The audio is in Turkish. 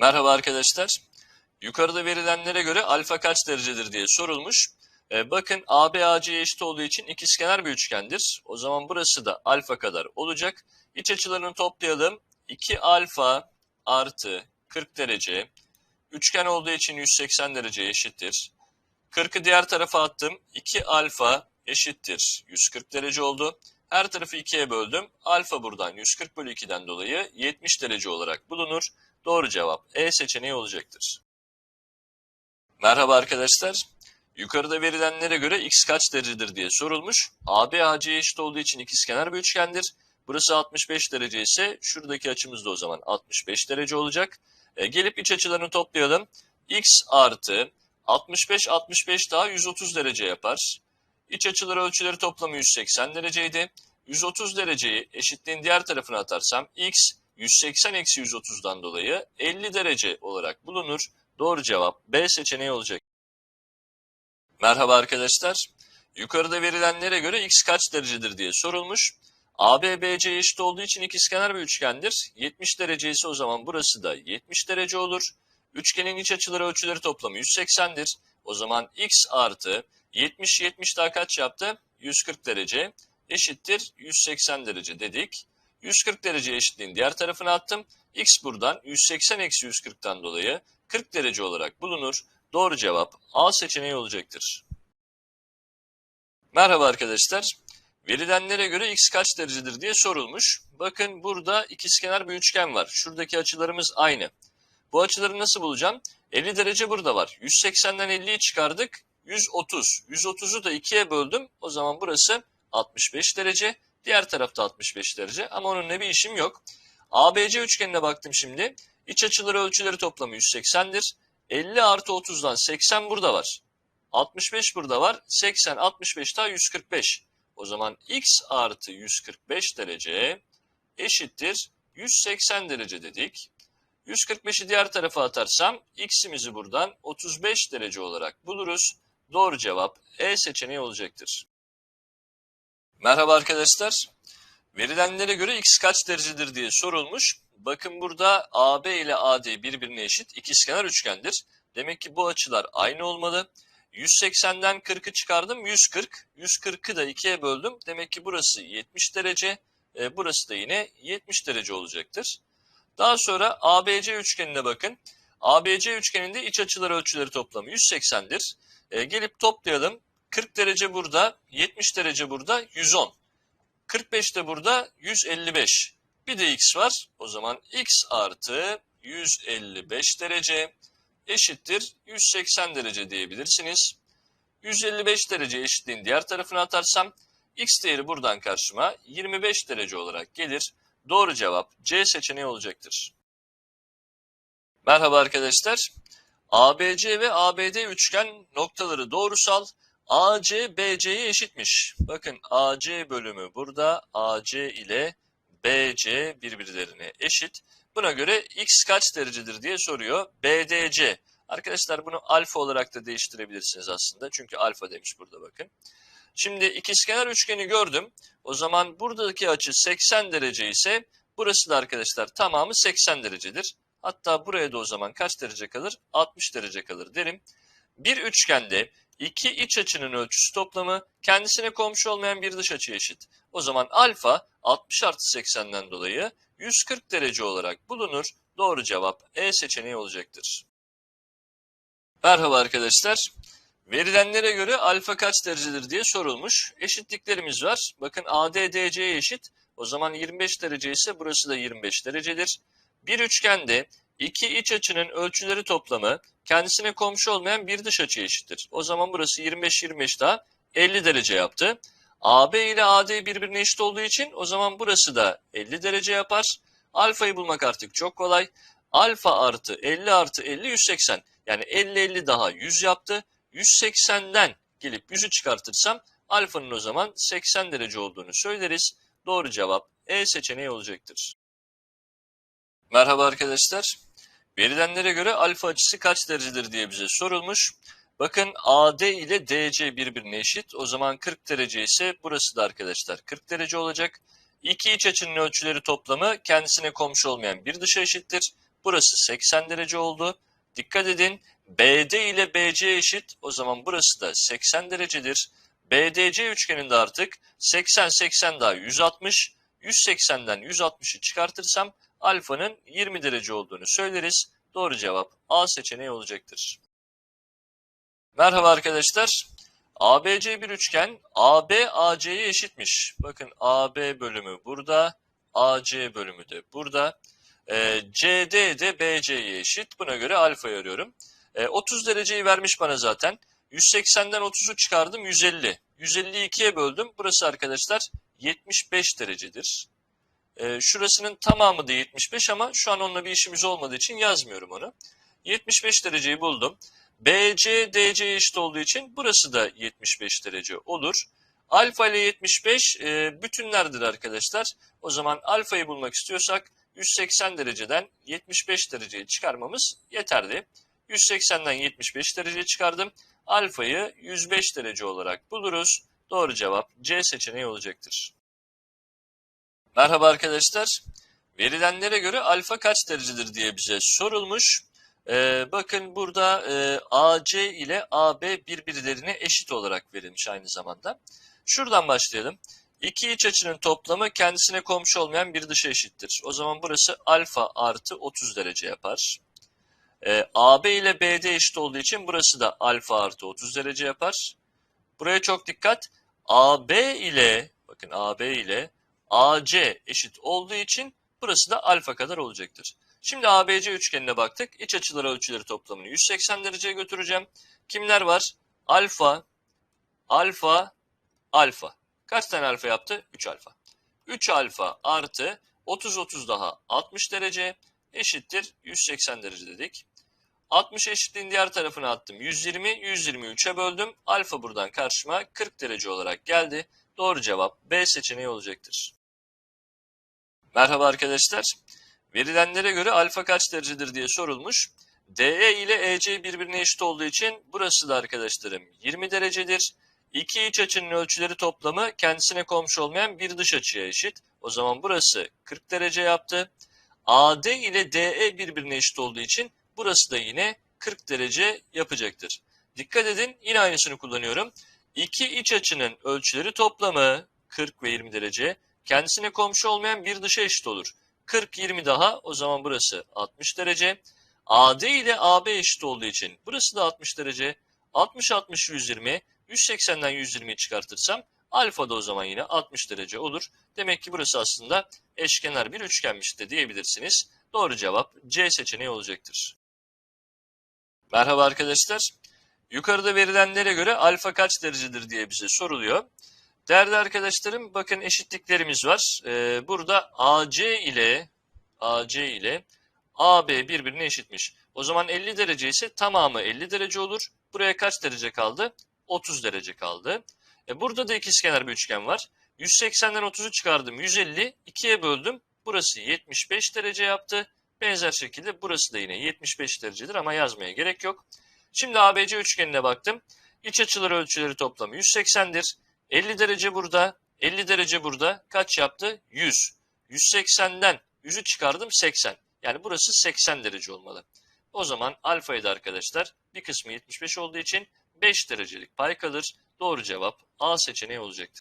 Merhaba arkadaşlar. Yukarıda verilenlere göre alfa kaç derecedir diye sorulmuş. Ee, bakın AB AC'ye eşit olduğu için ikizkenar bir üçgendir. O zaman burası da alfa kadar olacak. İç açılarını toplayalım. 2 alfa artı 40 derece. Üçgen olduğu için 180 derece eşittir. 40'ı diğer tarafa attım. 2 alfa eşittir. 140 derece oldu. Her tarafı 2'ye böldüm. Alfa buradan 140 bölü 2'den dolayı 70 derece olarak bulunur. Doğru cevap E seçeneği olacaktır. Merhaba arkadaşlar. Yukarıda verilenlere göre x kaç derecedir diye sorulmuş. AB AC'ye eşit olduğu için ikizkenar bir üçgendir. Burası 65 derece ise şuradaki açımız da o zaman 65 derece olacak. E, gelip iç açılarını toplayalım. x artı 65 65 daha 130 derece yapar. İç açıları ölçüleri toplamı 180 dereceydi. 130 dereceyi eşitliğin diğer tarafına atarsam x 180 eksi 130'dan dolayı 50 derece olarak bulunur. Doğru cevap B seçeneği olacak. Merhaba arkadaşlar. Yukarıda verilenlere göre x kaç derecedir diye sorulmuş. AB BC eşit olduğu için ikizkenar bir üçgendir. 70 derece ise o zaman burası da 70 derece olur. Üçgenin iç açıları ölçüleri toplamı 180'dir. O zaman x artı 70 70 daha kaç yaptı? 140 derece eşittir 180 derece dedik. 140 derece eşitliğin diğer tarafına attım. X buradan 180 eksi 140'tan dolayı 40 derece olarak bulunur. Doğru cevap A seçeneği olacaktır. Merhaba arkadaşlar. Verilenlere göre x kaç derecedir diye sorulmuş. Bakın burada ikizkenar bir üçgen var. Şuradaki açılarımız aynı. Bu açıları nasıl bulacağım? 50 derece burada var. 180'den 50'yi çıkardık. 130. 130'u da 2'ye böldüm. O zaman burası 65 derece. Diğer tarafta 65 derece ama onunla bir işim yok. ABC üçgenine baktım şimdi. İç açıları ölçüleri toplamı 180'dir. 50 artı 30'dan 80 burada var. 65 burada var. 80, 65 daha 145. O zaman x artı 145 derece eşittir 180 derece dedik. 145'i diğer tarafa atarsam x'imizi buradan 35 derece olarak buluruz. Doğru cevap E seçeneği olacaktır. Merhaba arkadaşlar. Verilenlere göre x kaç derecedir diye sorulmuş. Bakın burada AB ile AD birbirine eşit ikizkenar üçgendir. Demek ki bu açılar aynı olmalı. 180'den 40'ı çıkardım 140. 140'ı da 2'ye böldüm. Demek ki burası 70 derece. E, burası da yine 70 derece olacaktır. Daha sonra ABC üçgenine bakın. ABC üçgeninde iç açılar ölçüleri toplamı 180'dir. E, gelip toplayalım. 40 derece burada, 70 derece burada, 110. 45 de burada, 155. Bir de x var. O zaman x artı 155 derece eşittir 180 derece diyebilirsiniz. 155 derece eşitliğin diğer tarafına atarsam x değeri buradan karşıma 25 derece olarak gelir. Doğru cevap C seçeneği olacaktır. Merhaba arkadaşlar. ABC ve ABD üçgen noktaları doğrusal. AC BC'ye eşitmiş. Bakın AC bölümü burada AC ile BC birbirlerine eşit. Buna göre x kaç derecedir diye soruyor. BDC. Arkadaşlar bunu alfa olarak da değiştirebilirsiniz aslında. Çünkü alfa demiş burada bakın. Şimdi ikizkenar üçgeni gördüm. O zaman buradaki açı 80 derece ise burası da arkadaşlar tamamı 80 derecedir. Hatta buraya da o zaman kaç derece kalır? 60 derece kalır derim. Bir üçgende iki iç açının ölçüsü toplamı kendisine komşu olmayan bir dış açı eşit. O zaman alfa 60 artı 80'den dolayı 140 derece olarak bulunur. Doğru cevap E seçeneği olacaktır. Merhaba arkadaşlar. Verilenlere göre alfa kaç derecedir diye sorulmuş. Eşitliklerimiz var. Bakın AD DC'ye eşit. O zaman 25 derece ise burası da 25 derecedir. Bir üçgende iki iç açının ölçüleri toplamı kendisine komşu olmayan bir dış açı eşittir. O zaman burası 25-25 daha 50 derece yaptı. AB ile AD birbirine eşit olduğu için o zaman burası da 50 derece yapar. Alfayı bulmak artık çok kolay. Alfa artı 50 artı 50 180. Yani 50-50 daha 100 yaptı. 180'den gelip 100'ü çıkartırsam alfanın o zaman 80 derece olduğunu söyleriz. Doğru cevap E seçeneği olacaktır. Merhaba arkadaşlar. Verilenlere göre alfa açısı kaç derecedir diye bize sorulmuş. Bakın AD ile DC birbirine eşit. O zaman 40 derece ise burası da arkadaşlar 40 derece olacak. İki iç açının ölçüleri toplamı kendisine komşu olmayan bir dışa eşittir. Burası 80 derece oldu. Dikkat edin BD ile BC eşit. O zaman burası da 80 derecedir. BDC üçgeninde artık 80 80 daha 160. 180'den 160'ı çıkartırsam alfanın 20 derece olduğunu söyleriz. Doğru cevap A seçeneği olacaktır. Merhaba arkadaşlar. ABC bir üçgen AB AC'ye eşitmiş. Bakın AB bölümü burada, AC bölümü de burada. E, CD de BC'ye eşit. Buna göre alfayı arıyorum. E, 30 dereceyi vermiş bana zaten. 180'den 30'u çıkardım 150. 150'yi 2'ye böldüm. Burası arkadaşlar 75 derecedir. E, şurasının tamamı da 75 ama şu an onunla bir işimiz olmadığı için yazmıyorum onu. 75 dereceyi buldum. BC DC eşit olduğu için burası da 75 derece olur. Alfa ile 75 e, bütünlerdir arkadaşlar. O zaman alfayı bulmak istiyorsak 180 dereceden 75 dereceyi çıkarmamız yeterli. 180'den 75 derece çıkardım. Alfayı 105 derece olarak buluruz. Doğru cevap C seçeneği olacaktır. Merhaba arkadaşlar. Verilenlere göre alfa kaç derecedir diye bize sorulmuş. Ee, bakın burada e, AC ile AB birbirlerine eşit olarak verilmiş aynı zamanda. Şuradan başlayalım. İki iç açının toplamı kendisine komşu olmayan bir dışa eşittir. O zaman burası alfa artı 30 derece yapar. Ee, AB ile BD eşit olduğu için burası da alfa artı 30 derece yapar. Buraya çok dikkat. AB ile bakın AB ile AC eşit olduğu için burası da alfa kadar olacaktır. Şimdi ABC üçgenine baktık. İç açılar ölçüleri toplamını 180 dereceye götüreceğim. Kimler var? Alfa, alfa, alfa. Kaç tane alfa yaptı? 3 alfa. 3 alfa artı 30 30 daha 60 derece eşittir 180 derece dedik. 60 eşitliğin diğer tarafına attım. 120, 123'e böldüm. Alfa buradan karşıma 40 derece olarak geldi. Doğru cevap B seçeneği olacaktır. Merhaba arkadaşlar. Verilenlere göre alfa kaç derecedir diye sorulmuş. DE ile EC birbirine eşit olduğu için burası da arkadaşlarım 20 derecedir. İki iç açının ölçüleri toplamı kendisine komşu olmayan bir dış açıya eşit. O zaman burası 40 derece yaptı. AD ile DE birbirine eşit olduğu için burası da yine 40 derece yapacaktır. Dikkat edin yine aynısını kullanıyorum. İki iç açının ölçüleri toplamı 40 ve 20 derece kendisine komşu olmayan bir dışa eşit olur. 40 20 daha o zaman burası 60 derece. AD ile AB eşit olduğu için burası da 60 derece. 60 60 120 180'den 120'yi çıkartırsam alfa da o zaman yine 60 derece olur. Demek ki burası aslında eşkenar bir üçgenmiş de diyebilirsiniz. Doğru cevap C seçeneği olacaktır. Merhaba arkadaşlar. Yukarıda verilenlere göre alfa kaç derecedir diye bize soruluyor. Değerli arkadaşlarım bakın eşitliklerimiz var. Ee, burada AC ile AC ile AB birbirine eşitmiş. O zaman 50 derece ise tamamı 50 derece olur. Buraya kaç derece kaldı? 30 derece kaldı. E burada da ikizkenar bir üçgen var. 180'den 30'u çıkardım. 150 2'ye böldüm. Burası 75 derece yaptı. Benzer şekilde burası da yine 75 derecedir ama yazmaya gerek yok. Şimdi ABC üçgenine baktım. İç açıları ölçüleri toplamı 180'dir. 50 derece burada, 50 derece burada. Kaç yaptı? 100. 180'den 100'ü çıkardım 80. Yani burası 80 derece olmalı. O zaman alfayı da arkadaşlar bir kısmı 75 olduğu için 5 derecelik pay kalır. Doğru cevap A seçeneği olacaktır.